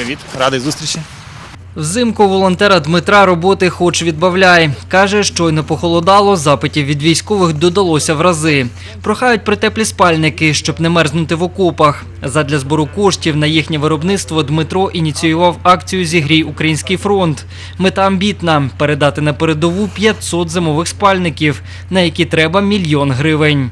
Привіт, радий зустрічі. Взимку волонтера Дмитра роботи хоч відбавляй. Каже, щойно похолодало, запитів від військових додалося в рази. Прохають про теплі спальники, щоб не мерзнути в окопах. Задля збору коштів на їхнє виробництво Дмитро ініціював акцію Зігрій Український фронт. Мета амбітна передати на передову 500 зимових спальників, на які треба мільйон гривень.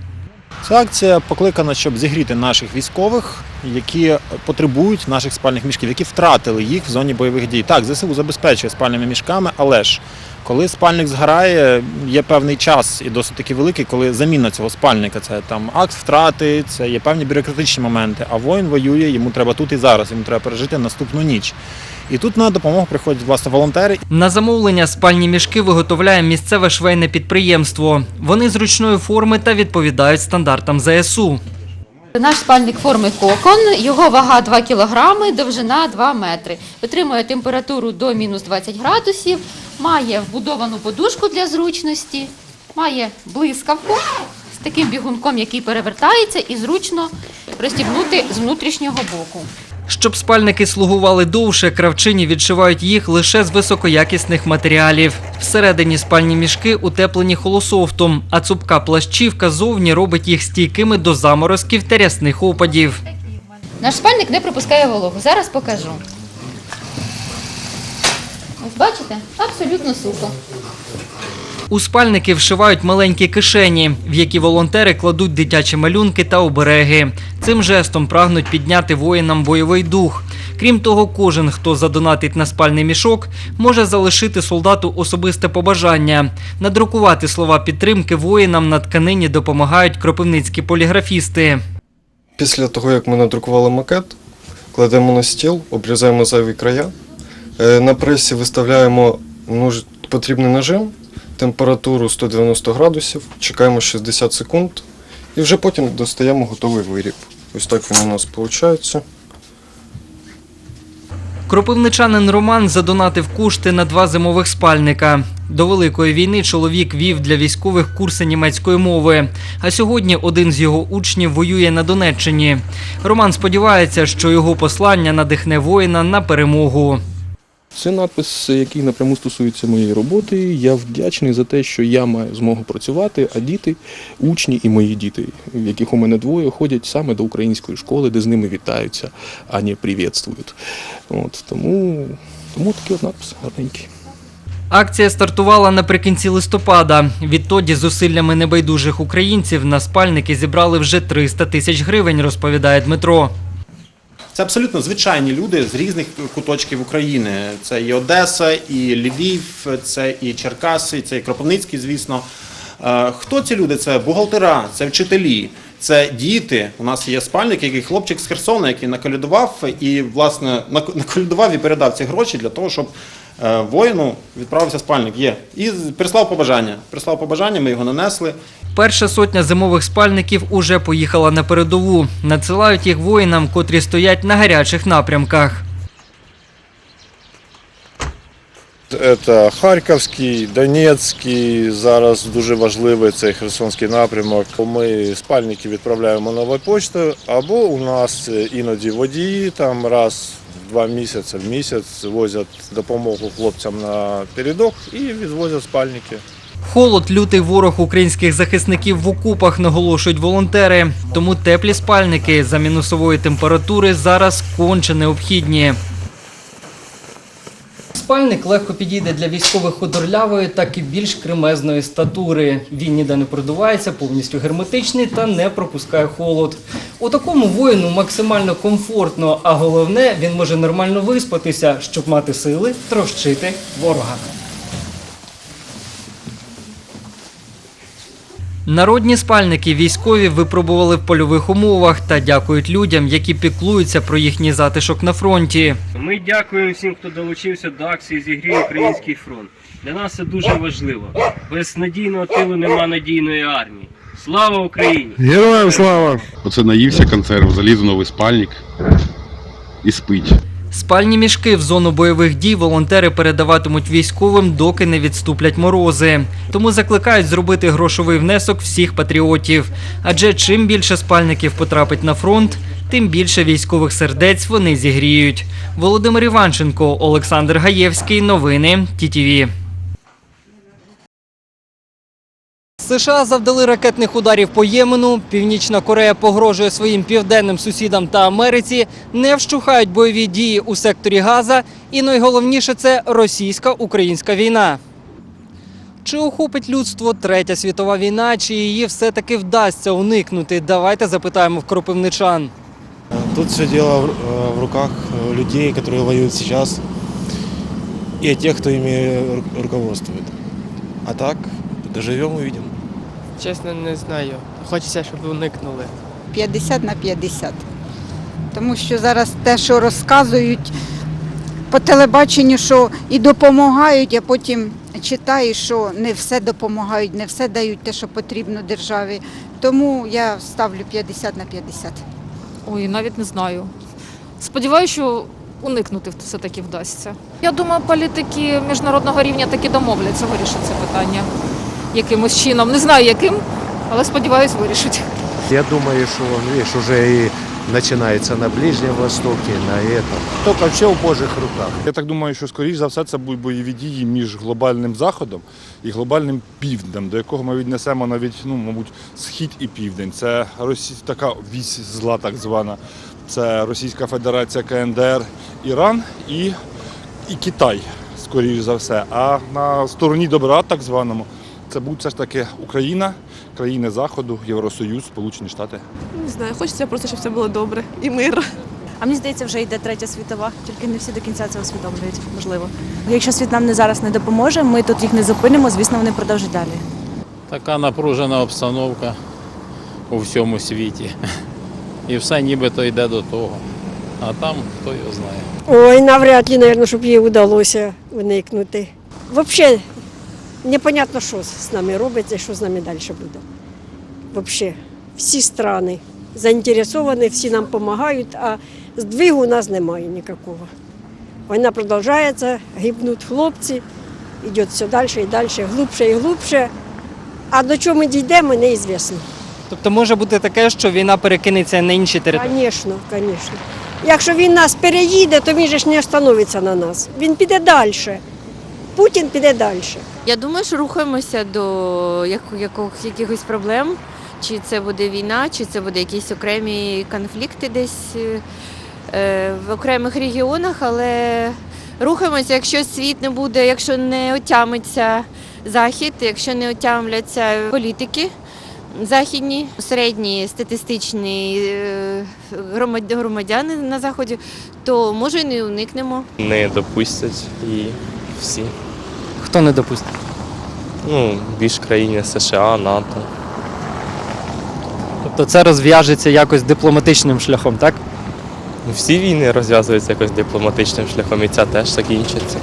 Ця акція покликана, щоб зігріти наших військових, які потребують наших спальних мішків, які втратили їх в зоні бойових дій. Так, ЗСУ забезпечує спальними мішками, але ж коли спальник згорає, є певний час і досить таки великий, коли заміна цього спальника це там акт втрати, це є певні бюрократичні моменти. А воїн воює, йому треба тут і зараз, йому треба пережити наступну ніч. І тут на допомогу приходять власне волонтери На замовлення спальні мішки виготовляє місцеве швейне підприємство. Вони зручної форми та відповідають стандартам ЗСУ. Наш спальник форми кокон, його вага 2 кг, довжина 2 метри. Витримує температуру до мінус 20 градусів, має вбудовану подушку для зручності, має блискавку з таким бігунком, який перевертається і зручно пристібнути з внутрішнього боку. Щоб спальники слугували довше, кравчині відшивають їх лише з високоякісних матеріалів. Всередині спальні мішки утеплені холософтом, а цупка плащівка зовні робить їх стійкими до заморозків та рясних опадів. Наш спальник не пропускає вологу. Зараз покажу. Ось бачите? Абсолютно сухо. У спальники вшивають маленькі кишені, в які волонтери кладуть дитячі малюнки та обереги. Цим жестом прагнуть підняти воїнам бойовий дух. Крім того, кожен, хто задонатить на спальний мішок, може залишити солдату особисте побажання. Надрукувати слова підтримки воїнам на тканині допомагають кропивницькі поліграфісти. Після того, як ми надрукували макет, кладемо на стіл, обрізаємо зайві края. Е, На пресі виставляємо нуж- потрібний нажим, температуру 190 градусів, чекаємо 60 секунд і вже потім достаємо готовий виріб. Ось так він у нас виходить. Кропивничанин Роман задонатив кошти на два зимових спальника. До Великої війни чоловік вів для військових курси німецької мови. А сьогодні один з його учнів воює на Донеччині. Роман сподівається, що його послання надихне воїна на перемогу. Це надпис, який напряму стосується моєї роботи. Я вдячний за те, що я маю змогу працювати, а діти, учні і мої діти, яких у мене двоє, ходять саме до української школи, де з ними вітаються, а не привітствують. От, тому, тому такий от надпис гарненький. Акція стартувала наприкінці листопада. Відтоді зусиллями небайдужих українців на спальники зібрали вже 300 тисяч гривень, розповідає Дмитро. Це абсолютно звичайні люди з різних куточків України. Це і Одеса, і Львів, це і Черкаси, це і Кропивницький, звісно. Е, Хто ці люди? Це бухгалтера, це вчителі, це діти. У нас є спальник, який хлопчик з Херсона, який наколядував і власне нак- наколядував і передав ці гроші для того, щоб воїну відправився спальник. Є і прислав побажання. Прислав побажання, ми його нанесли. Перша сотня зимових спальників уже поїхала на передову. Надсилають їх воїнам, котрі стоять на гарячих напрямках. Це Харківський, Донецький, зараз дуже важливий цей Херсонський напрямок. Ми спальники відправляємо новою поштою, або у нас іноді водії там раз в два місяці в місяць возять допомогу хлопцям на передок і відвозять спальники. Холод лютий ворог українських захисників в окопах наголошують волонтери. Тому теплі спальники за мінусової температури зараз конче необхідні. Спальник легко підійде для військових худорлявої, так і більш кремезної статури. Він ніде не продувається, повністю герметичний та не пропускає холод. У такому воїну максимально комфортно, а головне, він може нормально виспатися, щоб мати сили трощити ворога. Народні спальники військові випробували в польових умовах та дякують людям, які піклуються про їхній затишок на фронті. Ми дякуємо всім, хто долучився до акції Зігрій Український фронт. Для нас це дуже важливо. Без надійного тилу нема надійної армії. Слава Україні! Героям слава! Оце наївся консерв, заліз у новий спальник і спить. Спальні мішки в зону бойових дій волонтери передаватимуть військовим, доки не відступлять морози. Тому закликають зробити грошовий внесок всіх патріотів. Адже чим більше спальників потрапить на фронт, тим більше військових сердець вони зігріють. Володимир Іванченко, Олександр Гаєвський. Новини ТІТІВІ. США завдали ракетних ударів по Ємену. Північна Корея погрожує своїм південним сусідам та Америці. Не вщухають бойові дії у секторі Газа. І найголовніше це російсько-українська війна. Чи охопить людство третя світова війна, чи її все-таки вдасться уникнути? Давайте запитаємо в кропивничан. Тут все дело в, э, в руках э, людей, которые воюют сейчас, и тех, кто ими ру- руководствует. А так, доживем, увидим. Чесно, не знаю. Хочеться, щоб уникнули. 50 на 50. Тому що зараз те, що розказують по телебаченню, що і допомагають, а потім читаєш, що не все допомагають, не все дають те, що потрібно державі. Тому я ставлю 50 на 50. Ой, навіть не знаю. Сподіваюся, що уникнути все-таки вдасться. Я думаю, політики міжнародного рівня таки домовляться вирішити це питання якимось чином. Не знаю яким, але сподіваюсь, вирішать. Я думаю, что, видишь, уже и начинается на Ближнем Востоке, на этом. Только все в Божьих руках. Я так думаю, що скоріш за все це будуть бойові дії між глобальним заходом і глобальним півднем, до якого ми віднесемо навіть, ну, мабуть, схід і південь. Це Росі... така вісь зла, так звана. Це Російська Федерація, КНДР, Іран і, і Китай, скоріш за все. А на стороні добра, так званому, це будуть все ж таки Україна, країни Заходу, Євросоюз, Сполучені Штати. Не знаю, хочеться просто, щоб все було добре і мир. А мені здається, вже йде третя світова, тільки не всі до кінця це усвідомлюють, можливо. Якщо світ нам не зараз не допоможе, ми тут їх не зупинимо, звісно, вони продовжать далі. Така напружена обстановка у всьому світі. І все нібито йде до того. А там хто його знає. Ой, навряд ли, мабуть, щоб їй вдалося уникнути. Взагалі, непонятно, що з нами робиться і що з нами далі буде. Взагалі, всі страни заінтересовані, всі нам допомагають, а здвигу у нас немає ніякого. Війна продовжується, гибнуть хлопці, йде все далі і далі, глубше і глубше. А до чого ми дійдемо, неізвісно. Тобто може бути таке, що війна перекинеться на інші території. Звісно, звісно. Якщо він нас переїде, то він же ж не остановиться на нас. Він піде далі. Путін піде далі. Я думаю, що рухаємося до якихось проблем. Чи це буде війна, чи це буде якісь окремі конфлікти десь е, в окремих регіонах, але рухаємося, якщо світ не буде, якщо не отямиться захід, якщо не отямляться політики західні, середні статистичні е, громадяни на заході, то може і не уникнемо. Не допустять і всі. Хто не допустить? Ну, більш країни США, НАТО. Тобто це розв'яжеться якось дипломатичним шляхом, так? Всі війни розв'язуються якось дипломатичним шляхом, і ця теж закінчиться.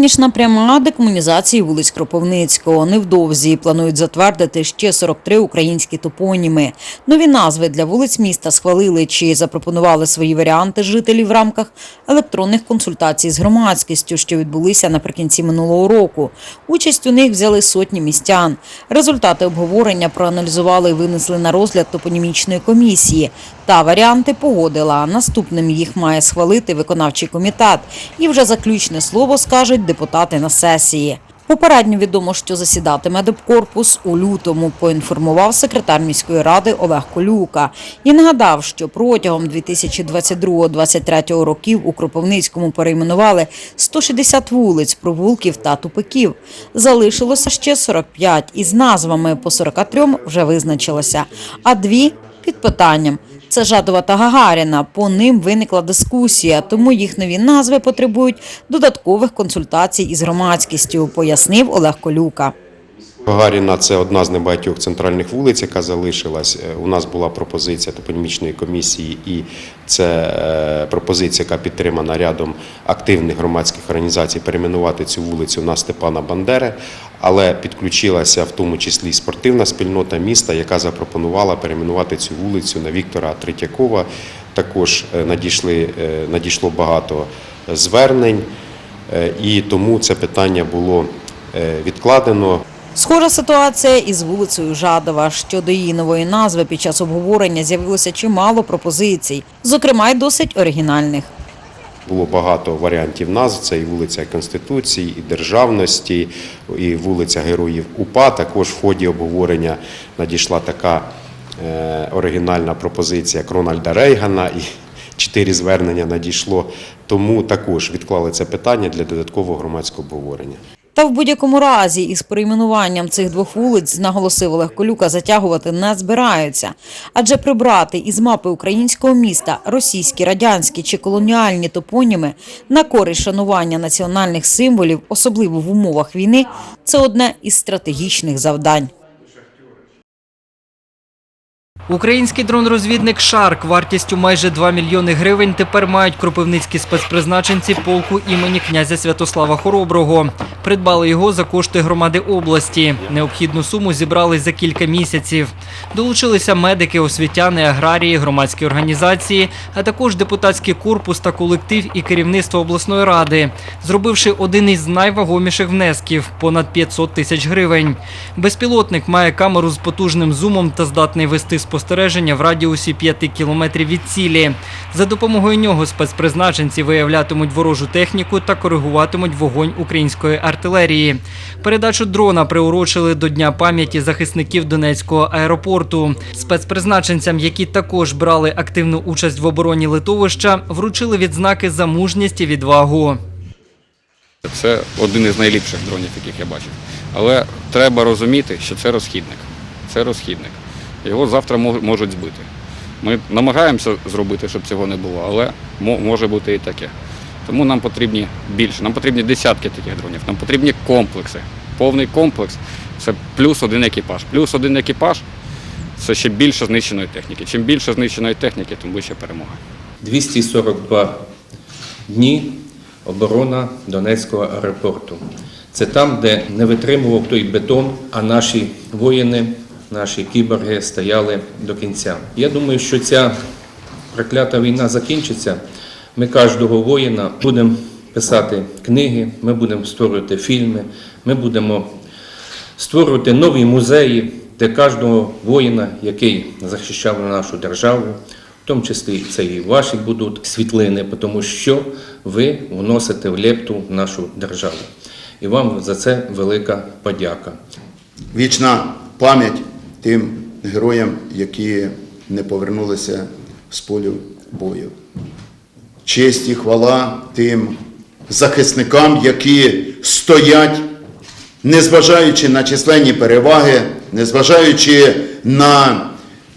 Фінішна пряма декомунізації вулиць Кропивницького. Невдовзі планують затвердити ще 43 українські топоніми. Нові назви для вулиць міста схвалили чи запропонували свої варіанти жителі в рамках електронних консультацій з громадськістю, що відбулися наприкінці минулого року. Участь у них взяли сотні містян. Результати обговорення проаналізували і винесли на розгляд топонімічної комісії. Та варіанти погодила. Наступним їх має схвалити виконавчий комітет. І вже заключне слово скажуть депутати на сесії. Попередньо відомо, що засідатиме депкорпус у лютому, поінформував секретар міської ради Олег Колюка і нагадав, що протягом 2022-2023 років у Кропивницькому перейменували 160 вулиць, провулків та тупиків. Залишилося ще 45, із назвами по 43 вже визначилося, а дві під питанням. Це Жадова та Гагаріна. По ним виникла дискусія, тому їх нові назви потребують додаткових консультацій із громадськістю, пояснив Олег Колюка. Гагаріна це одна з небагатьох центральних вулиць, яка залишилась. Е, У нас була пропозиція топонімічної комісії, і це е, пропозиція, яка підтримана рядом активних громадських організацій, перейменувати цю вулицю на Степана Бандери. Але підключилася в тому числі спортивна спільнота міста, яка запропонувала перейменувати цю вулицю на Віктора Третьякова. Також е, надійшли, надійшло багато звернень, і тому це питання було відкладено. Схожа ситуація із вулицею Жадова. Щодо її нової назви під час обговорення з'явилося чимало пропозицій, зокрема й досить оригінальних. Було багато варіантів назв. Це і вулиця Конституції, і Державності, і вулиця Героїв УПА. Також в ході обговорення надійшла така е, оригінальна пропозиція як Рональда Рейгана, і чотири звернення надійшло. Тому також відклали це питання для додаткового громадського обговорення. Та в будь-якому разі із перейменуванням цих двох вулиць, наголосив Олег Колюка, затягувати не збираються. Адже прибрати із мапи українського міста російські, радянські чи колоніальні топоніми на користь шанування національних символів, особливо в умовах війни, це одне із стратегічних завдань. Український дрон-розвідник Шарк вартістю майже 2 мільйони гривень тепер мають кропивницькі спецпризначенці полку імені князя Святослава Хороброго. Придбали його за кошти громади області. Необхідну суму зібрали за кілька місяців. Долучилися медики, освітяни, аграрії, громадські організації, а також депутатський корпус та колектив і керівництво обласної ради, зробивши один із найвагоміших внесків понад 500 тисяч гривень. Безпілотник має камеру з потужним зумом та здатний вести спостереження в радіусі 5 кілометрів від цілі. За допомогою нього спецпризначенці виявлятимуть ворожу техніку та коригуватимуть вогонь української артилерії. Передачу дрона приурочили до Дня пам'яті захисників Донецького аеропорту. Спецпризначенцям, які також брали активну участь в обороні литовища, вручили відзнаки за мужність і відвагу. Це один із найліпших дронів, яких я бачив. Але треба розуміти, що це розхідник. Це розхідник. Його завтра мож- можуть збити. Ми намагаємося зробити, щоб цього не було, але може бути і таке. Тому нам потрібні більше. Нам потрібні десятки таких дронів, нам потрібні комплекси. Повний комплекс це плюс один екіпаж. Плюс один екіпаж це ще більше знищеної техніки. Чим більше знищеної техніки, тим вища перемога. 242 дні оборона Донецького аеропорту. Це там, де не витримував той бетон, а наші воїни, наші кіборги стояли до кінця. Я думаю, що ця проклята війна закінчиться. Ми кожного воїна будемо писати книги, ми будемо створювати фільми, ми будемо створювати нові музеї, де кожного воїна, який захищав нашу державу, в тому числі це і ваші будуть світлини, тому що ви вносите в лепту в нашу державу. І вам за це велика подяка. Вічна пам'ять тим героям, які не повернулися з полю бою. Честь і хвала тим захисникам, які стоять, незважаючи на численні переваги, незважаючи на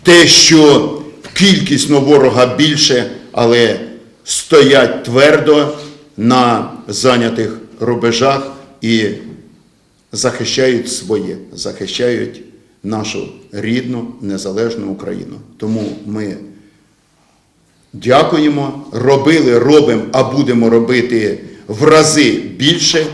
те, що кількісно ворога більше, але стоять твердо на зайнятих рубежах і захищають своє, захищають нашу рідну незалежну Україну. Тому ми дякуємо, робили, робимо, а будемо робити в рази більше.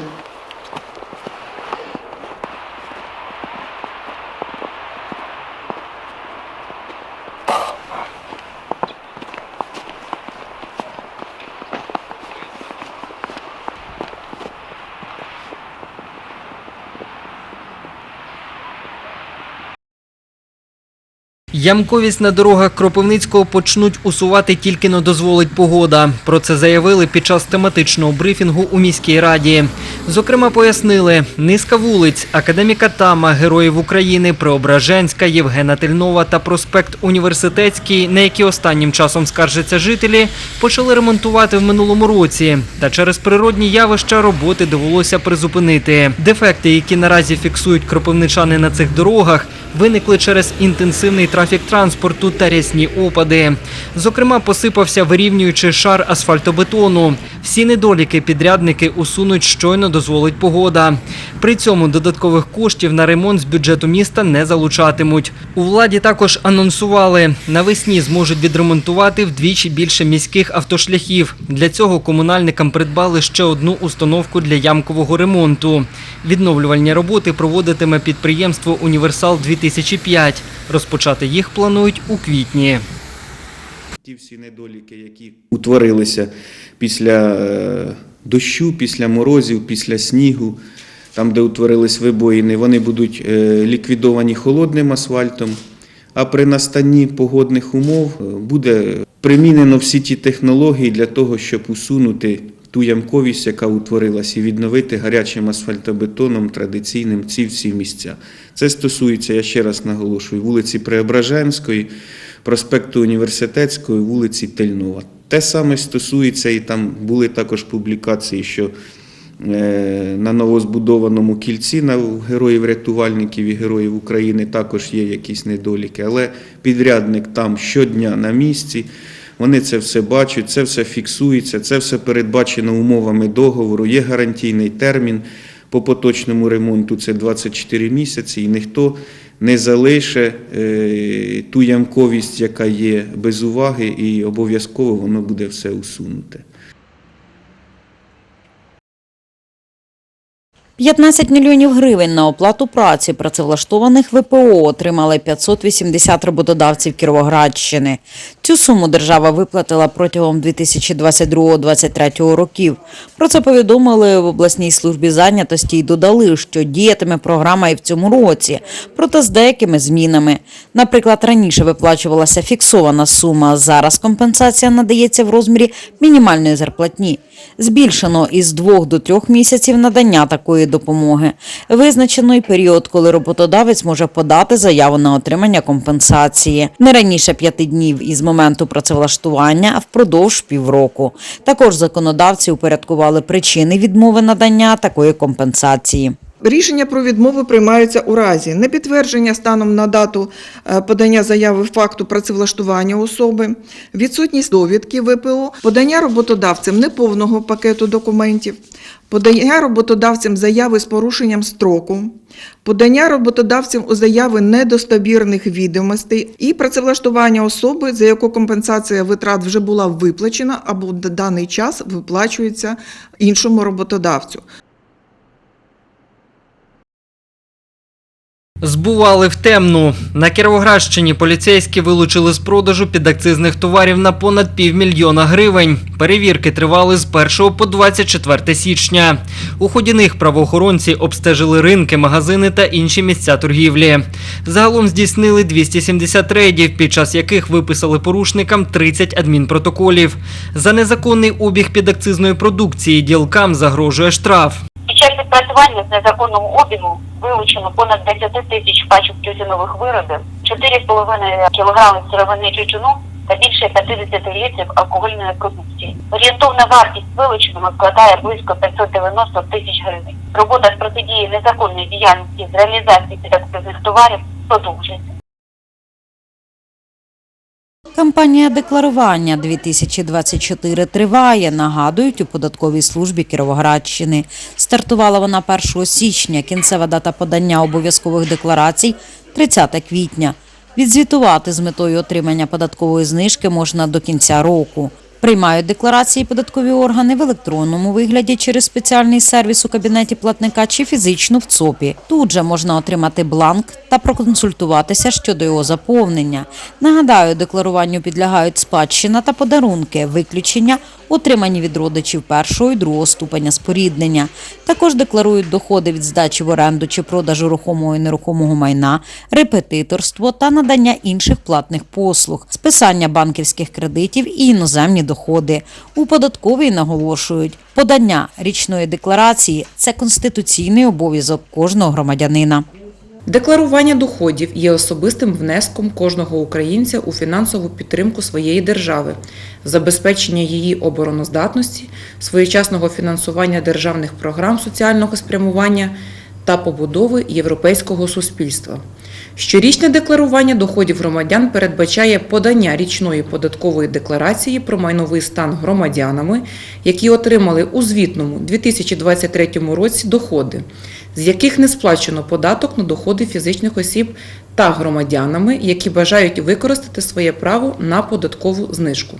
Ямковість на дорогах Кропивницького почнуть усувати тільки но дозволить погода. Про це заявили під час тематичного брифінгу у міській раді. Зокрема, пояснили, низка вулиць Академіка Тама, Героїв України, Преображенська, Євгена Тельнова та проспект Університетський, на які останнім часом скаржаться жителі, почали ремонтувати в минулому році. Та через природні явища роботи довелося призупинити. Дефекти, які наразі фіксують кропивничани на цих дорогах, виникли через інтенсивний трафік транспорту та рясні опади. Зокрема, посипався вирівнюючий шар асфальтобетону. Всі недоліки підрядники усунуть щойно дозволить погода. При цьому додаткових коштів на ремонт з бюджету міста не залучатимуть. У владі також анонсували, навесні зможуть відремонтувати вдвічі більше міських автошляхів. Для цього комунальникам придбали ще одну установку для ямкового ремонту. Відновлювальні роботи проводитиме підприємство Універсал 2005 Розпочати їх планують у квітні. Ті всі недоліки, які утворилися після е, дощу, після морозів, після снігу, там, де утворились вибоїни, вони будуть е, ліквідовані холодним асфальтом. А при настанні погодних умов е, буде примінено всі ті технології для того, щоб усунути ту ямковість, яка утворилась, і відновити гарячим асфальтобетоном традиційним ці всі місця. Це стосується, я ще раз наголошую, вулиці Преображенської, проспекту Університетської, вулиці Тельнова. Те саме стосується, і там були також публікації, що е, на новозбудованому кільці на героїв-рятувальників і героїв України також є якісь недоліки, але підрядник там щодня на місці. Вони це все бачать, це все фіксується, це все передбачено умовами договору. Є гарантійний термін по поточному ремонту це 24 місяці, і ніхто не залише е, ту ямковість, яка є без уваги, і обов'язково воно буде все усунуте. 15 мільйонів гривень на оплату праці працевлаштованих ВПО отримали 580 роботодавців Кіровоградщини. Цю суму держава виплатила протягом 2022-2023 років. Про це повідомили в обласній службі зайнятості і додали, що діятиме програма і в цьому році, проте з деякими змінами. Наприклад, раніше виплачувалася фіксована сума, зараз компенсація надається в розмірі мінімальної зарплатні. Збільшено із двох до трьох місяців надання такої допомоги. Визначено й період, коли роботодавець може подати заяву на отримання компенсації не раніше п'яти днів із моменту працевлаштування, а впродовж півроку. Також законодавці упорядкували причини відмови надання такої компенсації. Рішення про відмову приймаються у разі непідтвердження станом на дату е, подання заяви факту працевлаштування особи, відсутність довідки ВПО, подання роботодавцем неповного пакету документів, подання роботодавцем заяви з порушенням строку, подання роботодавцем у заяви недостовірних відомостей і працевлаштування особи, за яку компенсація витрат вже була виплачена або в даний час виплачується іншому роботодавцю. Збували в темну. На Кіровоградщині поліцейські вилучили з продажу підакцизних товарів на понад півмільйона гривень. Перевірки тривали з 1 по 24 січня. У ході них правоохоронці обстежили ринки, магазини та інші місця торгівлі. Загалом здійснили 270 рейдів, під час яких виписали порушникам 30 адмінпротоколів. За незаконний обіг підакцизної продукції ділкам загрожує штраф. Час відпрацювання з незаконного обігу вилучено понад 10 тисяч пачок тютюнових виробів, 4,5 кг сировини тютюну та більше 50 літрів алкогольної продукції. Орієнтовна вартість вилученого складає близько 590 тисяч гривень. Робота з протидії незаконної діяльності з реалізації підакцизних товарів продовжується. Кампанія декларування 2024 триває, нагадують у податковій службі Кіровоградщини. Стартувала вона 1 січня. Кінцева дата подання обов'язкових декларацій 30 квітня. Відзвітувати з метою отримання податкової знижки можна до кінця року. Приймають декларації податкові органи в електронному вигляді через спеціальний сервіс у кабінеті платника чи фізично в ЦОПі. Тут же можна отримати бланк та проконсультуватися щодо його заповнення. Нагадаю, декларуванню підлягають спадщина та подарунки, виключення отримані від родичів першого і другого ступеня споріднення. Також декларують доходи від здачі в оренду чи продажу рухомого і нерухомого майна, репетиторство та надання інших платних послуг, списання банківських кредитів і іноземні доходи. У податковій наголошують, подання річної декларації це конституційний обов'язок кожного громадянина. Декларування доходів є особистим внеском кожного українця у фінансову підтримку своєї держави, забезпечення її обороноздатності, своєчасного фінансування державних програм соціального спрямування та побудови європейського суспільства. Щорічне декларування доходів громадян передбачає подання річної податкової декларації про майновий стан громадянами, які отримали у звітному 2023 році доходи, з яких не сплачено податок на доходи фізичних осіб та громадянами, які бажають використати своє право на податкову знижку.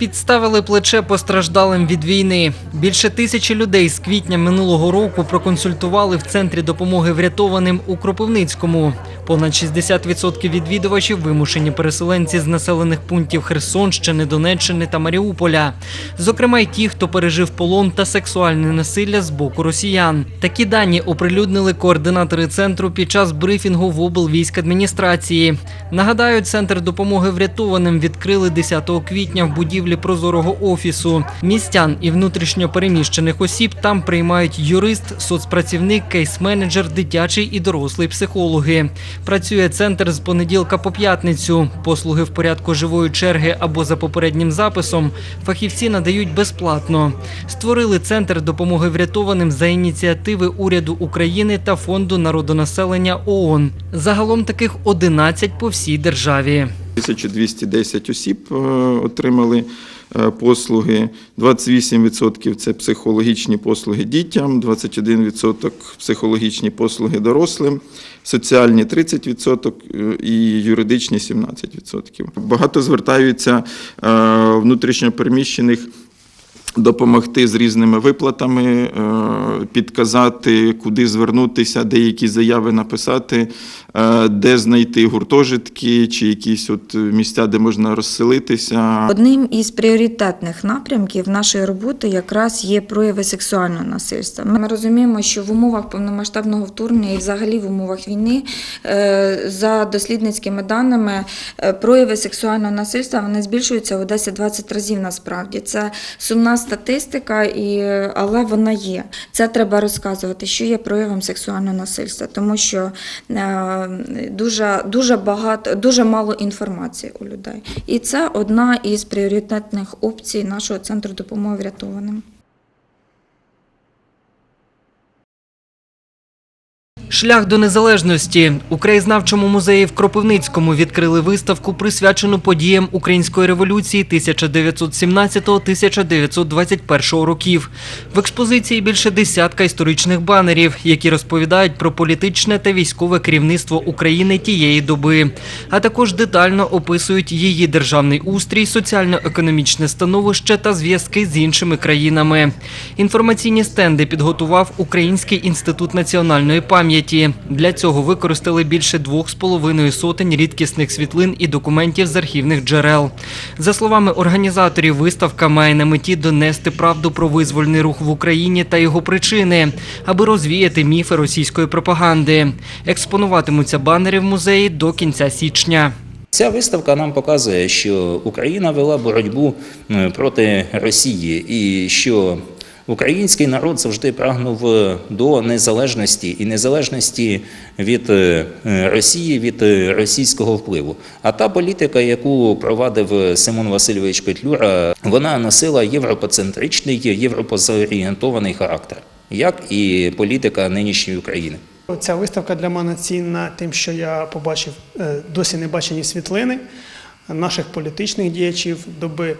Підставили плече постраждалим від війни. Більше тисячі людей з квітня минулого року проконсультували в центрі допомоги врятованим у Кропивницькому. Понад 60% відвідувачів вимушені переселенці з населених пунктів Херсонщини, Донеччини та Маріуполя. Зокрема, й ті, хто пережив полон та сексуальне насилля з боку росіян. Такі дані оприлюднили координатори центру під час брифінгу в облвійськадміністрації. Нагадаю, центр допомоги врятованим відкрили 10 квітня в будівлі прозорого офісу. Містян і внутрішньо переміщених осіб там приймають юрист, соцпрацівник, кейс-менеджер, дитячий і дорослий психологи. Працює центр з понеділка по п'ятницю. Послуги в порядку живої черги або за попереднім записом фахівці надають безплатно. Створили центр допомоги врятованим за ініціативи уряду України та фонду народонаселення ООН. Загалом таких 11 по всій державі. 1210 осіб е, отримали е, послуги, 28% це психологічні послуги дітям, 21% психологічні послуги дорослим, соціальні 30% е, і юридичні 17%. Багато звертаються внутрішньопереміщених допомогти з різними виплатами, е, підказати, куди звернутися, де які заяви написати, е, де знайти гуртожитки чи якісь от місця, де можна розселитися. Одним із пріоритетних напрямків нашої роботи якраз є прояви сексуального насильства. Ми розуміємо, що в умовах повномасштабного вторгнення і взагалі в умовах війни, е, за дослідницькими даними, прояви сексуального насильства вони збільшуються у 10-20 разів насправді. Це сумна статистика, і, але вона є. Це треба розказувати, що є проявом сексуального насильства, тому що е, дуже, дуже багато, дуже мало інформації у людей. І це одна із пріоритетних опцій нашого центру допомоги врятованим. Шлях до незалежності у краєзнавчому музеї в Кропивницькому відкрили виставку, присвячену подіям української революції 1917-1921 років. В експозиції більше десятка історичних банерів, які розповідають про політичне та військове керівництво України тієї доби, а також детально описують її державний устрій, соціально-економічне становище та зв'язки з іншими країнами. Інформаційні стенди підготував Український інститут національної пам'яті. Для цього використали більше двох з половиною сотень рідкісних світлин і документів з архівних джерел. За словами організаторів, виставка має на меті донести правду про визвольний рух в Україні та його причини, аби розвіяти міфи російської пропаганди. Експонуватимуться банери в музеї до кінця січня. Ця виставка нам показує, що Україна вела боротьбу е, проти Росії і що український народ завжди прагнув е, до незалежності і незалежності від е, Росії, від е, російського впливу. А та політика, яку провадив Симон Васильович Петлюра, вона носила європоцентричний, європозорієнтований характер, як і політика нинішньої України. Ця виставка для мене цінна тим, що я побачив досі не бачені світлини наших політичних діячів доби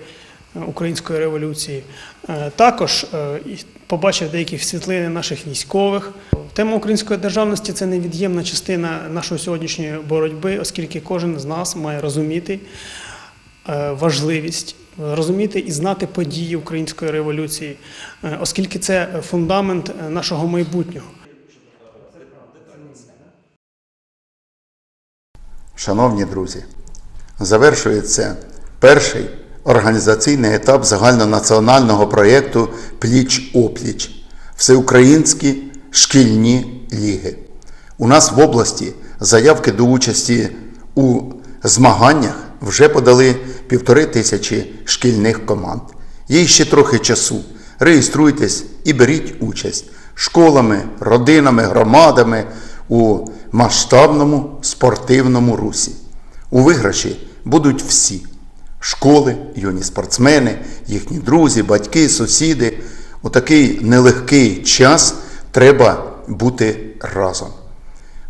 української революції. Е, Також е, побачив деякі світлини наших військових. Тема української державності це невід'ємна частина нашої сьогоднішньої боротьби, оскільки кожен з нас має розуміти е, важливість. Розуміти і знати події української революції, оскільки це фундамент нашого майбутнього. Шановні друзі, завершується перший організаційний етап загальнонаціонального проєкту Пліч опліч Всеукраїнські шкільні ліги. У нас в області заявки до участі у змаганнях вже подали півтори тисячі шкільних команд. Є ще трохи часу. Реєструйтесь і беріть участь школами, родинами, громадами у масштабному спортивному русі. У виграші будуть всі школи, юні спортсмени, їхні друзі, батьки, сусіди. У такий нелегкий час треба бути разом.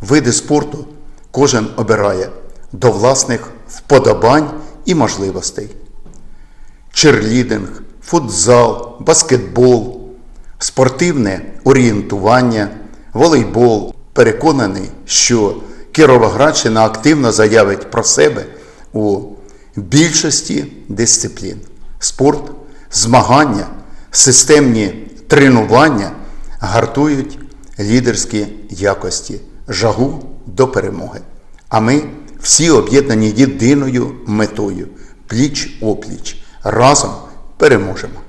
Види спорту кожен обирає до власних вподобань і можливостей. Черлідинг, футзал, баскетбол, спортивне орієнтування, волейбол. Переконаний, що Кіровоградщина активно заявить про себе у більшості дисциплін. Спорт, змагання, системні тренування гартують лідерські якості, жагу до перемоги. А ми всі об'єднані єдиною метою пліч опліч разом переможемо.